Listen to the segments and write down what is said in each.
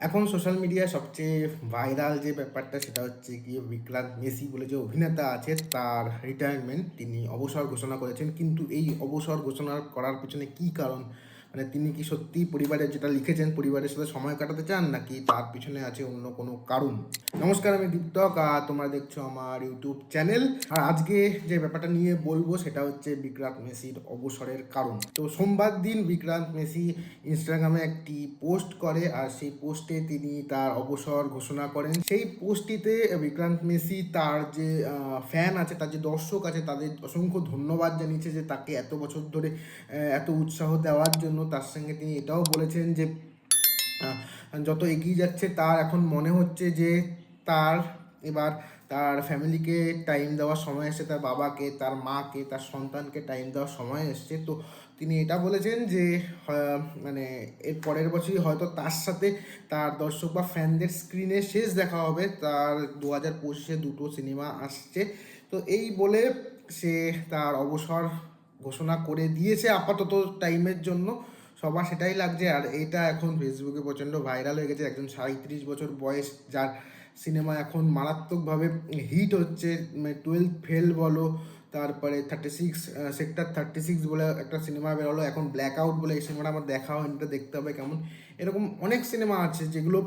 এখন সোশ্যাল মিডিয়ায় সবচেয়ে ভাইরাল যে ব্যাপারটা, সেটা হচ্ছে গিয়ে বিক্রান্ত মেসি বলে যে অভিনেতা আছে, তার রিটায়ারমেন্ট তিনি অবসর ঘোষণা করেছেন। কিন্তু এই অবসর ঘোষণা করার পিছনে কী কারণ? মানে তিনি কি সত্যি পরিবারের যেটা লিখেছেন, পরিবারের সাথে সময় কাটাতে চান, নাকি তার পিছনে আছে অন্য কোনো কারণ? নমস্কার, আমি দীপ্তক, আর তোমরা দেখছ আমার ইউটিউব চ্যানেল। আর আজকে যে ব্যাপারটা নিয়ে বলব, সেটা হচ্ছে বিক্রান্ত মেসির অবসরের কারণ। তো সোমবার দিন বিক্রান্ত মেসি ইনস্টাগ্রামে একটি পোস্ট করে, আর সেই পোস্টে তিনি তার অবসর ঘোষণা করেন। সেই পোস্টটিতে বিক্রান্ত মেসি তার যে ফ্যান আছে, তার যে দর্শক আছে, তাদের অসংখ্য ধন্যবাদ জানিয়েছে যে তাকে এত বছর ধরে এত উৎসাহ দেওয়ার জন্য তার সঙ্গে তিনি এটাও বলেছেন যে যত এগিয়ে যাচ্ছে তার এখন মনে হচ্ছে যে তার এবার তার ফ্যামিলিকে টাইম দেওয়ার সময় এসেছে, তার বাবাকে, তার মাকে, তার সন্তানকে টাইম দেওয়ার সময় এসছে। তো তিনি এটা বলেছেন যে মানে এর পরের বছরই হয়তো তার সাথে তার দর্শক বা ফ্যানদের স্ক্রিনে শেষ দেখা হবে। তার দু হাজার পঁচিশে দুটো সিনেমা আসছে। তো এই বলে সে তার অবসর ঘোষণা করে দিয়েছে আপাতত টাইমের জন্য। সবার সেটাই লাগছে। আর এটা এখন ফেসবুকে প্রচণ্ড ভাইরাল হয়ে গেছে। একজন সাঁত্রিশ বছর বয়স, যার সিনেমা এখন মারাত্মকভাবে হিট হচ্ছে। টুয়েলভ ফেল বলো, তারপরে thirty six sector thirty six বলে একটা সিনেমা বেরোলো। এখন ব্ল্যাক আউট বলে এই সিনেমাটা আমার দেখা হয়নি এটা দেখতে হবে কেমন। এরকম অনেক সিনেমা আছে যেগুলো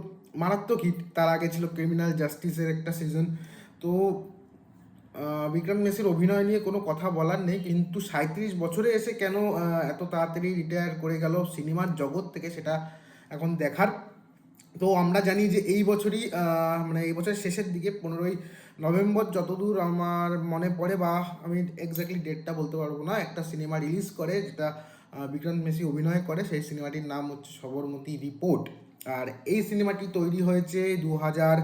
মারাত্মক হিট তার আগে ছিল ক্রিমিনাল জাস্টিসের একটা সিজন তো বিক্রম মেসির অভিনয় নিয়ে কোনো কথা বলার নেই, কিন্তু সাঁত্রিশ বছরে এসে কেন এত তাড়াতাড়ি রিটায়ার করে গেল সিনেমার জগৎ থেকে সেটা এখন দেখার? তো আমরা জানি যে এই বছরই মানে এই বছরের শেষের দিকে পনেরোই নভেম্বর যতদূর আমার মনে পড়ে বা আমি এক্স্যাক্টলি ডেটটা বলতে পারব না, একটা সিনেমা রিলিজ করে যেটা বিক্রান্ত মেসি অভিনয় করে, সেই সিনেমাটির নাম হচ্ছে সবরমতী রিপোর্ট আর এই সিনেমাটি তৈরি হয়েছে দু হাজার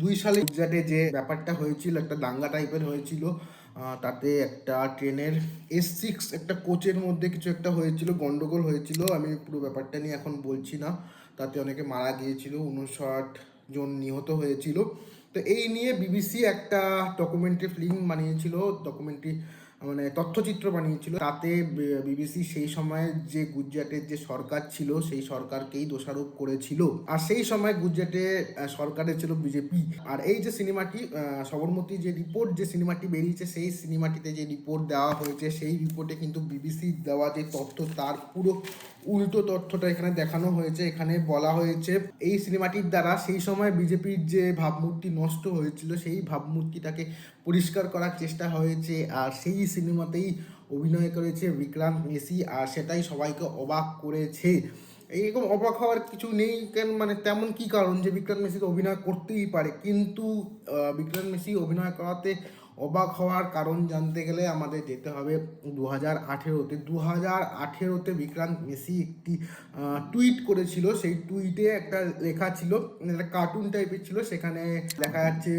দুই সালে গুজরাটে যে ব্যাপারটা হয়েছিল, একটা দাঙ্গা টাইপের হয়েছিল তাতে একটা ট্রেনের এস সিক্স একটা কোচের মধ্যে কিছু একটা হয়েছিল, গন্ডগোল হয়েছিল, আমি পুরো ব্যাপারটা নিয়ে এখন বলছি না। তাতে অনেকে মারা গিয়েছিল, উনষাট জন নিহত হয়েছিল। তো এই নিয়ে বিবিসি একটা ডকুমেন্টারি ফিল্ম বানিয়েছিল ডকুমেন্টারি মানে তথ্যচিত্র বানিয়েছিল। তাতে বিবিসি সেই সময়ে যে গুজরাটের যে সরকার ছিল, সেই সরকারকেই দোষারোপ করেছিল। আর সেই সময় গুজরাটে সরকারে ছিল বিজেপি। আর এই যে সিনেমাটি সবরমতী যে রিপোর্ট যে সিনেমাটি বেরিয়েছে, সেই সিনেমাটিতে যে রিপোর্ট দেওয়া হয়েছে, সেই রিপোর্টে কিন্তু বিবিসি দেওয়া যে তথ্য, তার পুরো উল্টো তথ্যটা এখানে দেখানো হয়েছে, এখানে বলা হয়েছে, এই সিনেমাটির দ্বারা সেই সময় বিজেপির যে ভাবমূর্তি নষ্ট হয়েছিল, সেই ভাবমূর্তিটাকে পরিষ্কার করার চেষ্টা হয়েছে, আর সেই সিনেমাতেই অভিনয় করেছে বিক্রান্ত মেসি, আর সেটাই সবাইকে অবাক করেছে। এইরকম অবাক হওয়ার কিছু নেই, কেন মানে তেমন কি কারণ যে বিক্রান্ত মেসি তো অভিনয় করতেই পারে, কিন্তু বিক্রান্ত মেসি অভিনয় করাতে অবাক হওয়ার কারণ জানতে গেলে আমাদের যেতে হবে দু হাজার আঠেরোতে। দু হাজার আঠেরোতে বিক্রান্ত মেসি একটি টুইট করেছিল। সেই টুইটে একটা লেখা ছিল, একটা কার্টুন টাইপের ছিল। সেখানে দেখা যাচ্ছে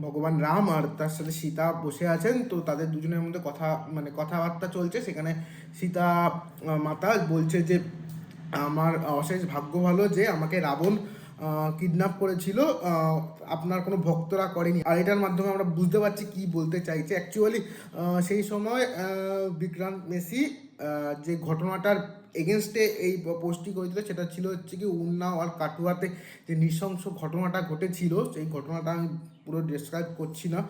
ভগবান রাম আর তার সাথে সীতা বসে আছেন। তো তাদের দুজনের মধ্যে কথা মানে কথাবার্তা চলছে। সেখানে সীতা মাতা বলছে যে, আমার অশেষ ভাগ্য ভালো যে, আমাকে রাবণ কিডন্যাপ করেছিল আপনার কোনো ভক্তরা করেনি। আর এটার মাধ্যমে আমরা বুঝতে পারছি কি বলতে চাইছে। অ্যাকচুয়ালি সেই সময় বিক্রান্ত মেসি যে ঘটনাটার এগেনস্টে এই পোস্টটি করেছিল সেটা ছিল হচ্ছে কি উন্নাও আর কাটুয়াতে যে নৃশংস ঘটনাটা ঘটেছিল, সেই ঘটনাটা আমি পুরো ডিসক্রাইব করছি না।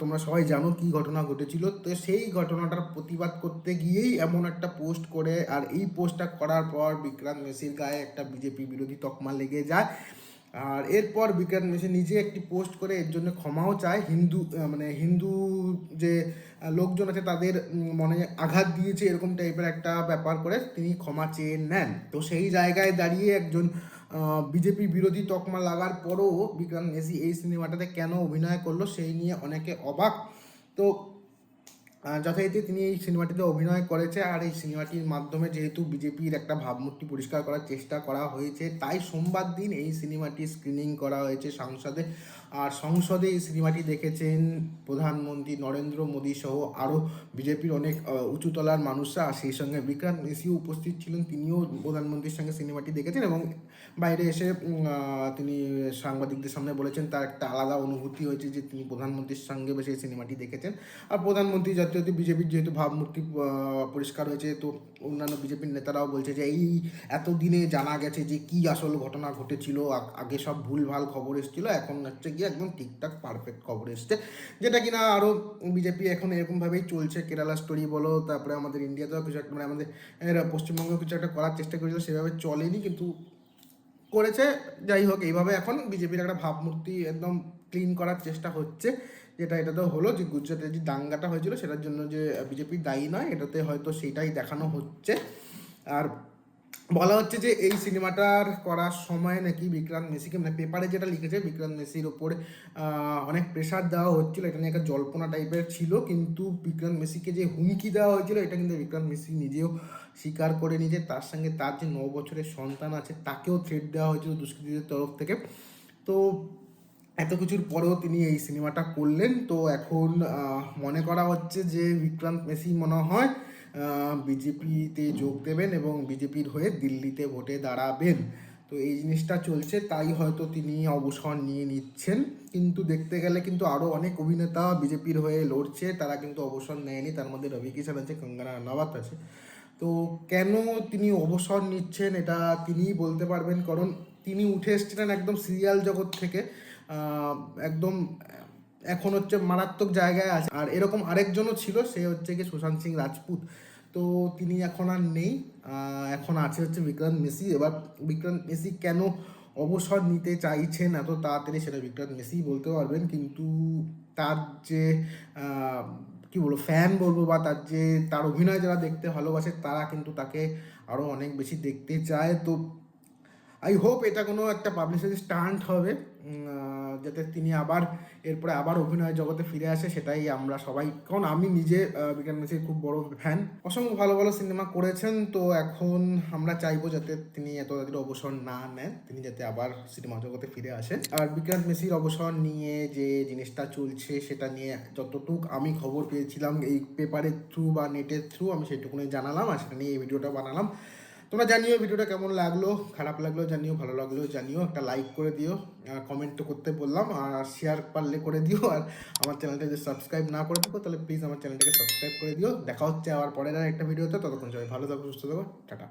তোমরা সবাই জানো কি ঘটনা ঘটেছিল। তো সেই ঘটনাটার প্রতিবাদ করতে গিয়েই এমন একটা পোস্ট করে, আর এই পোস্টটা করার পর বিক্রান্ত মেসির গায়ে একটা বিজেপি বিরোধী তকমা লেগে যায়। আর এরপর বিক্রান্ত মেসি নিজে একটি পোস্ট করে এর জন্য ক্ষমাও চায়। হিন্দু মানে হিন্দু যে লোকজন আছে তাদের মনে আঘাত দিয়েছে এরকম টাইপের একটা ব্যাপার করে তিনি ক্ষমা চেয়ে নেন। তো সেই জায়গায় দাঁড়িয়ে একজন বিজেপি বিরোধী তকমা লাগার পরও বিক্রান্ত মেসি এই সিনেমাটাতে কেন অভিনয় করল সেই নিয়ে অনেকে অবাক। তো যথারীতি তিনি এই সিনেমাটিতে অভিনয় করেছে আর এই সিনেমাটির মাধ্যমে যেহেতু বিজেপির একটা ভাবমূর্তি পরিষ্কার করার চেষ্টা করা হয়েছে, তাই সোমবার দিন এই সিনেমাটি স্ক্রিনিং করা হয়েছে সংসদে। আর সংসদে এই সিনেমাটি দেখেছেন প্রধানমন্ত্রী নরেন্দ্র মোদী সহ আরও বিজেপির অনেক উঁচুতলার মানুষরা। আর সেই সঙ্গে বিক্রান্ত মেসিও উপস্থিত ছিলেন, তিনিও প্রধানমন্ত্রীর সঙ্গে সিনেমাটি দেখেছেন এবং বাইরে এসে তিনি সাংবাদিকদের সামনে বলেছেন, তার একটা আলাদা অনুভূতি হয়েছে যে তিনি প্রধানমন্ত্রীর সঙ্গে বসে এই সিনেমাটি দেখেছেন। আর প্রধানমন্ত্রী যত যেহেতু বিজেপির যেহেতু ভাবমূর্তি পরিষ্কার হয়েছে, তো অন্যান্য বিজেপির নেতারাও বলছে যে এই এতদিনে জানা গেছে যে কি আসল ঘটনা ঘটেছিল, আগে সব ভুলভাল খবর এসেছিল, এখন হচ্ছে গিয়ে একদম ঠিকঠাক পারফেক্ট খবর এসছে। যেটা কিনা আরও বিজেপি এখন এরকমভাবেই চলছে, কেরালা স্টোরি বলো, তারপরে আমাদের ইন্ডিয়াতেও কিছু একটা মানে আমাদের পশ্চিমবঙ্গেও কিছু একটা করার চেষ্টা করেছিল, সেভাবে চলেনি, কিন্তু করেছে, যাই হোক, এইভাবে এখন বিজেপির একটা ভাবমূর্তি একদম ক্লিন করার চেষ্টা হচ্ছে। যেটা এটাতে হলো যে গুজরাটে যে দাঙ্গাটা হয়েছিল সেটার জন্য যে বিজেপি দায়ী নয়, এটাতে হয়তো সেটাই দেখানো হচ্ছে। আর বলা হচ্ছে যে এই সিনেমাটার করার সময় নাকি বিক্রান্ত মেসিকে মানে পেপারে যেটা লিখেছে, বিক্রান্ত মেসির ওপরে অনেক প্রেশার দেওয়া হচ্ছিল। এটা নিয়ে একটা জল্পনা টাইপের ছিল, কিন্তু বিক্রান্ত মেসিকে যে হুমকি দেওয়া হয়েছিল, এটা কিন্তু বিক্রান্ত মেসি নিজেও স্বীকার করে নিজে তার সঙ্গে তার যে ন বছরের সন্তান আছে, তাকেও থ্রেট দেওয়া হয়েছিল দুষ্কৃতীদের তরফ থেকে। তো এত কিছুর পরেও তিনি এই সিনেমাটা করলেন। তো এখন মনে করা হচ্ছে যে বিক্রান্ত মেসি মনে হয় বিজেপিতে যোগ দেবেন এবং বিজেপির হয়ে দিল্লিতে ভোটে দাঁড়াবেন। তো এই জিনিসটা চলছে, তাই হয়তো তিনি অবসর নিয়ে নিচ্ছেন। কিন্তু দেখতে গেলে কিন্তু আরও অনেক অভিনেতা বিজেপির হয়ে লড়ছে, তারা কিন্তু অবসর নেয়নি। তার মধ্যে রবি কিষাণ আছে, কঙ্গনা রানাওয়াত আছে। তো কেন তিনি অবসর নিচ্ছেন, এটা তিনিই বলতে পারবেন। কারণ তিনি উঠে এসেছিলেন একদম সিরিয়াল জগৎ থেকে। একদম, এখন হচ্ছে মারাত্মক জায়গায় আছে। আর এরকম আরেকজনও ছিল, সে হচ্ছে কি সুশান্ত সিং রাজপুত। তো তিনি এখন আর নেই। এখন আছে হচ্ছে বিক্রান্ত মেসি। এবার বিক্রান্ত মেসি কেন অবসর নিতে চাইছেন এত তাড়াতাড়ি সেটা বিক্রান্ত মেসি বলতে পারবেন। কিন্তু তার যে কি বলব ফ্যান বলব বা তার যে, তার অভিনয় যারা দেখতে ভালোবাসে, তারা কিন্তু তাকে আরও অনেক বেশি দেখতে চায়। তো আই হোপ এটা কোনো একটা পাবলিসিটি স্টান্ট হবে যাতে তিনি আবার, এরপরে আবার অভিনয় জগতে ফিরে আসে, সেটাই আমরা সবাই, কারণ আমি নিজে বিজ্ঞান মেসির খুব বড় ফ্যান অসংখ্য ভালো ভালো সিনেমা করেছেন, তো এখন আমরা চাইব যাতে তিনি এত তাড়াতাড়ি অবসর না নেন, তিনি যাতে আবার সিনেমা জগতে ফিরে আসেন। আর বিক্রান্ত মেসির অবসর নিয়ে যে জিনিসটা চলছে, সেটা নিয়ে যতটুক আমি খবর পেয়েছিলাম, এই পেপারের থ্রু বা নেটের থ্রু আমি সেটুকুনি জানালাম, আর সেটা নিয়ে এই ভিডিওটা বানালাম। তোমরা জানিও ভিডিওটা কেমন লাগল, খারাপ লাগল জানিও, ভালো লাগল জানিও, একটা লাইক করে দিও কমেন্ট তো করতে বললাম, আর শেয়ার পারলে করে দিও, আর আমার চ্যানেলটা যদি সাবস্ক্রাইব না করে থাকো, তাহলে প্লিজ আমার চ্যানেলটাকে সাবস্ক্রাইব করে দিও। দেখা হচ্ছে আবার পরের আর একটা ভিডিওতে ততক্ষণ সবাই ভালো থাকো, সুস্থ থাকো, টাটা।